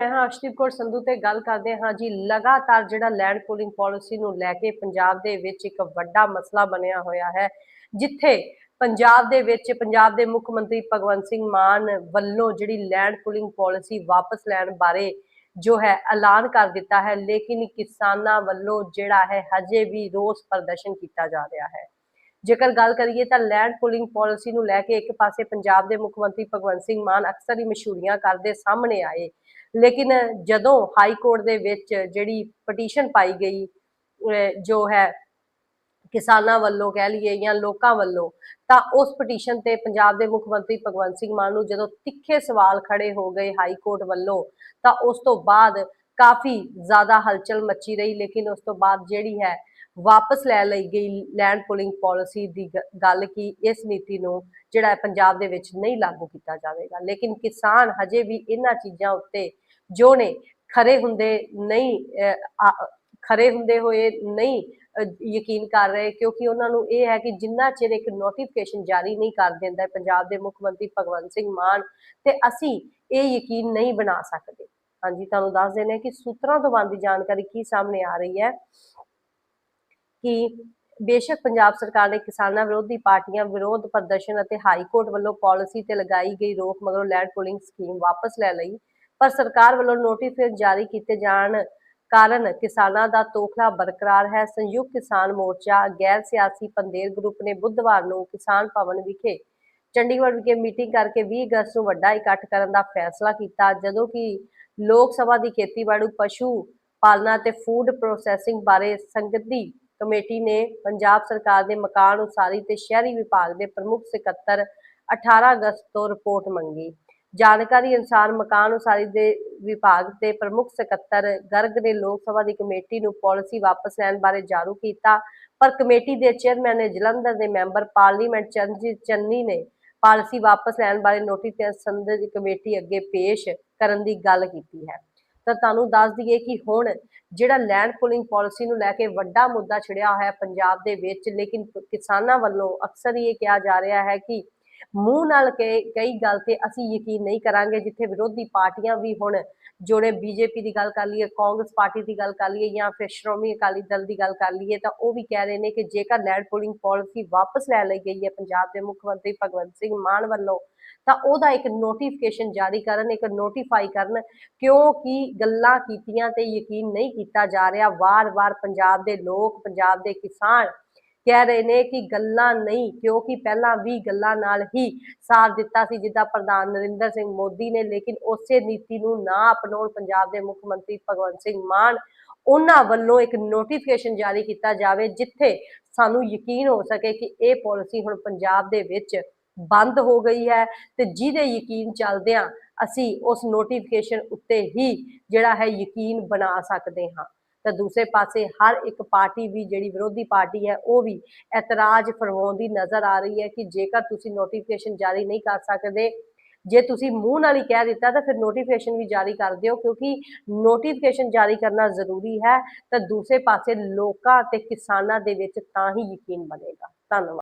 ਮੈਂ ਹਾਂ ਅਰਸ਼ਦੀਪ ਕੌਰ ਸੰਧੂ ਤੇ ਗੱਲ ਕਰਦੇ ਹਾਂ ਜੀ। ਲਗਾਤਾਰ ਜਿਹੜਾ ਲੈਂਡ ਪੂਲਿੰਗ ਪਾਲਿਸੀ ਨੂੰ ਲੈ ਕੇ ਪੰਜਾਬ ਦੇ ਵਿੱਚ ਇੱਕ ਵੱਡਾ ਮਸਲਾ ਬਣਿਆ ਹੋਇਆ ਹੈ, ਜਿੱਥੇ ਪੰਜਾਬ ਦੇ ਵਿੱਚ ਪੰਜਾਬ ਦੇ ਮੁੱਖ ਮੰਤਰੀ ਭਗਵੰਤ ਸਿੰਘ ਮਾਨ ਵੱਲੋਂ ਜਿਹੜੀ ਲੈਂਡ ਪੂਲਿੰਗ ਪਾਲਿਸੀ ਵਾਪਸ ਲੈਣ ਬਾਰੇ ਜੋ ਹੈ ਐਲਾਨ ਕਰ ਦਿੱਤਾ ਹੈ। ਲੇਕਿਨ ਕਿਸਾਨਾਂ ਵੱਲੋਂ ਜਿਹੜਾ ਹੈ ਹਜੇ ਵੀ ਰੋਸ ਪ੍ਰਦਰਸ਼ਨ ਕੀਤਾ ਜਾ ਰਿਹਾ ਹੈ। ਜੇਕਰ ਗੱਲ ਕਰੀਏ ਤਾਂ ਲੈਂਡ ਪੂਲਿੰਗ ਪਾਲਿਸੀ ਨੂੰ ਲੈ ਕੇ ਇੱਕ ਪਾਸੇ ਪੰਜਾਬ ਦੇ ਮੁੱਖ ਮੰਤਰੀ ਭਗਵੰਤ ਸਿੰਘ ਮਾਨ ਅਕਸਰ ਹੀ ਮਸ਼ਹੂਰੀਆਂ ਕਰਦੇ ਸਾਹਮਣੇ ਆਏ। ਲੇਕਿਨ ਜਦੋਂ ਹਾਈ ਕੋਰਟ ਦੇ ਵਿੱਚ ਜਿਹੜੀ ਪਟੀਸ਼ਨ ਪਾਈ ਗਈ ਜੋ ਹੈ ਕਿਸਾਨਾਂ ਵੱਲੋਂ ਕਹਿ ਲਈਏ ਜਾਂ ਲੋਕਾਂ ਵੱਲੋਂ, ਤਾਂ ਉਸ ਪਟੀਸ਼ਨ ਤੇ ਪੰਜਾਬ ਦੇ ਮੁੱਖ ਮੰਤਰੀ ਭਗਵੰਤ ਸਿੰਘ ਮਾਨ ਨੂੰ ਜਦੋਂ ਤਿੱਖੇ ਸਵਾਲ ਖੜੇ ਹੋ ਗਏ ਹਾਈ ਕੋਰਟ ਵੱਲੋਂ, ਤਾਂ ਉਸ ਤੋਂ ਬਾਅਦ ਕਾਫੀ ਜ਼ਿਆਦਾ ਹਲਚਲ ਮੱਚੀ ਰਹੀ। ਲੇਕਿਨ ਉਸ ਤੋਂ ਬਾਅਦ ਜਿਹੜੀ ਹੈ ਵਾਪਸ ਲੈ ਲਈ ਗਈ ਲੈਂਡ ਪੁਲਿੰਗ ਪਾਲਿਸੀ ਦੀ ਗੱਲ ਕੀ ਇਸ ਨੀਤੀ ਨੂੰ ਜਿਹੜਾ ਪੰਜਾਬ ਦੇ ਵਿੱਚ ਨਹੀਂ ਲਾਗੂ ਕੀਤਾ ਜਾਵੇਗਾ। ਲੇਕਿਨ ਕਿਸਾਨ ਹਜੇ ਵੀ ਇਹਨਾਂ ਚੀਜ਼ਾਂ ਉੱਤੇ ਜੋ ਨੇ ਖਰੇ ਹੁੰਦੇ ਨਹੀਂ ਖਰੇ ਹੁੰਦੇ ਹੋਏ ਨਹੀਂ ਯਕੀਨ ਕਰ ਰਹੇ, ਕਿਉਂਕਿ ਉਹਨਾਂ ਨੂੰ ਇਹ ਹੈ ਕਿ ਜਿੰਨਾ ਚਿਰ ਇੱਕ ਨੋਟੀਫਿਕੇਸ਼ਨ ਜਾਰੀ ਨਹੀਂ ਕਰ ਦਿੰਦਾ ਹੈ ਪੰਜਾਬ ਦੇ ਮੁੱਖ ਮੰਤਰੀ ਭਗਵੰਤ ਸਿੰਘ ਮਾਨ, ਤੇ ਅਸੀਂ ਇਹ ਯਕੀਨ ਨਹੀਂ ਬਣਾ ਸਕਦੇ। ਹਾਂਜੀ, ਤੁਹਾਨੂੰ ਦੱਸ ਦਿੰਦੇ ਕਿ ਸੂਤਰਾਂ ਤੋਂ ਬੰਦੀ ਜਾਣਕਾਰੀ ਕੀ ਸਾਹਮਣੇ ਆ ਰਹੀ ਹੈ। ਕਿ ਬੇਸ਼ੱਕ ਪੰਜਾਬ ਸਰਕਾਰ ਨੇ ਕਿਸਾਨਾਂ ਵਿਰੋਧੀ ਪਾਰਟੀਆਂ ਵਿਰੋਧ ਪ੍ਰਦਰਸ਼ਨ ਅਤੇ ਹਾਈ ਕੋਰਟ ਵੱਲੋਂ ਪਾਲਿਸੀ ਤੇ ਲਗਾਈ ਗਈ ਰੋਕ ਮਗਰੋਂ ਲੈਂਡ ਪੂਲਿੰਗ ਸਕੀਮ ਵਾਪਸ ਲੈ ਲਈ, ਪਰ ਸਰਕਾਰ ਵੱਲੋਂ ਨੋਟੀਫਿਕੇਸ਼ਨ ਜਾਰੀ ਕੀਤੇ ਜਾਣ ਕਾਰਨ ਕਿਸਾਨਾਂ ਦਾ ਤੋਖਲਾ ਬਰਕਰਾਰ ਹੈ। ਸੰਯੁਕਤ ਕਿਸਾਨ ਮੋਰਚਾ ਗੈਰ ਸਿਆਸੀ ਪੰਦੇਰ ਗਰੁੱਪ ਨੇ ਬੁੱਧਵਾਰ ਨੂੰ ਕਿਸਾਨ ਭਵਨ ਵਿਖੇ ਚੰਡੀਗੜ੍ਹ ਵਿਖੇ ਮੀਟਿੰਗ ਕਰਕੇ 20 ਅਗਸਤ ਨੂੰ ਵੱਡਾ ਇਕੱਠ ਕਰਨ ਦਾ ਫੈਸਲਾ ਕੀਤਾ, ਜਦੋਂ ਕਿ ਲੋਕ ਸਭਾ ਦੀ ਖੇਤੀਬਾੜੀ, ਪਸ਼ੂ ਪਾਲਣਾ ਤੇ ਫੂਡ ਪ੍ਰੋਸੈਸਿੰਗ ਬਾਰੇ ਸੰਗਤੀ ਕਮੇਟੀ ਨੇ ਪੰਜਾਬ ਸਰਕਾਰ ਦੇ ਮਕਾਨ ਉਸਾਰੀ ਤੇ ਸ਼ਹਿਰੀ ਵਿਭਾਗ ਦੇ ਪ੍ਰਮੁੱਖ ਸਕੱਤਰ 18 ਅਗਸਤ ਤੋਂ ਰਿਪੋਰਟ ਮੰਗੀ। ਜਾਣਕਾਰੀ ਅਨੁਸਾਰ ਮਕਾਨ ਉਸਾਰੀ ਦੇ ਵਿਭਾਗ ਦੇ ਪ੍ਰਮੁੱਖ ਸਕੱਤਰ ਗਰਗ ਨੇ ਲੋਕ ਸਭਾ ਦੀ ਕਮੇਟੀ ਨੂੰ ਪਾਲਿਸੀ ਵਾਪਸ ਲੈਣ ਬਾਰੇ ਜਾਰੂ ਕੀਤਾ, ਪਰ ਕਮੇਟੀ ਦੇ ਚੇਅਰਮੈਨ ਨੇ ਜਲੰਧਰ ਦੇ ਮੈਂਬਰ ਪਾਰਲੀਮੈਂਟ ਚਰਨਜੀਤ ਚੰਨੀ ਨੇ ਪਾਲਿਸੀ ਵਾਪਸ ਲੈਣ ਬਾਰੇ ਨੋਟਿਸ ਤੇ ਕਮੇਟੀ ਅੱਗੇ ਪੇਸ਼ ਕਰਨ ਦੀ ਗੱਲ ਕੀਤੀ ਹੈ। ਤਾਂ ਤੁਹਾਨੂੰ ਦੱਸ ਦਈਏ ਕਿ ਹੁਣ ਜਿਹੜਾ ਲੈਂਡ ਪੂਲਿੰਗ ਪਾਲਿਸੀ ਨੂੰ ਲੈ ਕੇ ਵੱਡਾ ਮੁੱਦਾ ਛਿੜਿਆ ਹੋਇਆ ਹੈ ਪੰਜਾਬ ਦੇ ਵਿੱਚ, ਲੇਕਿਨ ਕਿਸਾਨਾਂ ਵੱਲੋਂ ਅਕਸਰ ਹੀ ਇਹ ਕਿਹਾ ਜਾ ਰਿਹਾ ਹੈ ਕਿ ਮੂੰਹ ਨਾਲ ਕਹੇ ਕਈ ਗੱਲ ਤੇ ਅਸੀਂ ਯਕੀਨ ਨਹੀਂ ਕਰਾਂਗੇ, ਜਿੱਥੇ ਵਿਰੋਧੀ ਪਾਰਟੀਆਂ ਵੀ ਹੁਣ ਜੋੜੇ ਬੀਜੇਪੀ ਦੀ ਗੱਲ ਕਰ ਲਈਏ, ਕਾਂਗਰਸ ਪਾਰਟੀ ਦੀ ਗੱਲ ਕਰ ਲਈਏ ਜਾਂ ਫਿਰ ਸ਼੍ਰੋਮਣੀ ਅਕਾਲੀ ਦਲ ਦੀ ਗੱਲ ਕਰ ਲਈਏ, ਤਾਂ ਉਹ ਵੀ ਕਹਿ ਰਹੇ ਨੇ ਕਿ ਜੇਕਰ ਲੈਂਡ ਪੂਲਿੰਗ ਪਾਲਿਸੀ ਵਾਪਸ ਲੈ ਲਈ ਗਈ ਹੈ ਪੰਜਾਬ ਦੇ ਮੁੱਖ ਮੰਤਰੀ ਭਗਵੰਤ ਸਿੰਘ ਮਾਨ ਵੱਲੋਂ, ਤਾਂ ਉਹਦਾ ਇੱਕ ਨੋਟੀਫਿਕੇਸ਼ਨ ਜਾਰੀ ਕਰਨ, ਇੱਕ ਨੋਟੀਫਾਈ ਕਰਨ ਕਿਉਂਕਿ ਗੱਲਾਂ ਕੀਤੀਆਂ ਤੇ ਯਕੀਨ ਨਹੀਂ ਕੀਤਾ ਜਾ ਰਿਹਾ। ਵਾਰ-ਵਾਰ ਪੰਜਾਬ ਦੇ ਲੋਕ, ਪੰਜਾਬ ਦੇ ਕਿਸਾਨ ਕਹਿ ਰਹੇ ਨੇ ਕਿ ਗੱਲਾਂ ਨਹੀਂ, ਕਿਉਂਕਿ ਪਹਿਲਾਂ ਵੀ ਗੱਲਾਂ ਨਾਲ ਹੀ ਸਾਥ ਦਿੱਤਾ ਸੀ, ਜਿੱਦਾਂ ਪ੍ਰਧਾਨ ਨਰਿੰਦਰ ਸਿੰਘ ਮੋਦੀ ਨੇ, ਲੇਕਿਨ ਉਸੇ ਨੀਤੀ ਨੂੰ ਨਾ ਅਪਣਾਉਣ ਪੰਜਾਬ ਦੇ ਮੁੱਖ ਮੰਤਰੀ ਭਗਵੰਤ ਸਿੰਘ ਮਾਨ, ਉਹਨਾਂ ਵੱਲੋਂ ਇੱਕ ਨੋਟੀਫਿਕੇਸ਼ਨ ਜਾਰੀ ਕੀਤਾ ਜਾਵੇ, ਜਿੱਥੇ ਸਾਨੂੰ ਯਕੀਨ ਹੋ ਸਕੇ ਕਿ ਇਹ ਪਾਲਿਸੀ ਹੁਣ ਪੰਜਾਬ ਦੇ ਵਿੱਚ ਬੰਦ ਹੋ ਗਈ ਹੈ ਤੇ ਜਿਹਦੇ ਯਕੀਨ ਚੱਲਦਿਆਂ ਅਸੀਂ ਉਸ ਨੋਟੀਫਿਕੇਸ਼ਨ ਉੱਤੇ ਹੀ ਜਿਹੜਾ ਹੈ ਯਕੀਨ ਬਣਾ ਸਕਦੇ ਹਾਂ। ਤਾਂ ਦੂਸਰੇ ਪਾਸੇ ਹਰ ਇੱਕ ਪਾਰਟੀ ਵੀ ਜਿਹੜੀ ਵਿਰੋਧੀ ਪਾਰਟੀ ਹੈ, ਉਹ ਵੀ ਇਤਰਾਜ਼ ਫਰਮਾਉਂਦੀ ਨਜ਼ਰ ਆ ਰਹੀ ਹੈ ਕਿ ਜੇਕਰ ਤੁਸੀਂ ਨੋਟੀਫਿਕੇਸ਼ਨ ਜਾਰੀ ਨਹੀਂ ਕਰ ਸਕਦੇ, ਜੇ ਤੁਸੀਂ ਮੂੰਹ ਨਾਲ ਹੀ ਕਹਿ ਦਿੱਤਾ ਤਾਂ ਫਿਰ ਨੋਟੀਫਿਕੇਸ਼ਨ ਵੀ ਜਾਰੀ ਕਰ ਦਿਓ, ਕਿਉਂਕਿ ਨੋਟੀਫਿਕੇਸ਼ਨ ਜਾਰੀ ਕਰਨਾ ਜ਼ਰੂਰੀ ਹੈ ਤਾਂ ਦੂਸਰੇ ਪਾਸੇ ਲੋਕਾਂ ਤੇ ਕਿਸਾਨਾਂ ਦੇ ਵਿੱਚ ਤਾਂ ਹੀ ਯਕੀਨ ਬਣੇਗਾ। ਧੰਨਵਾਦ।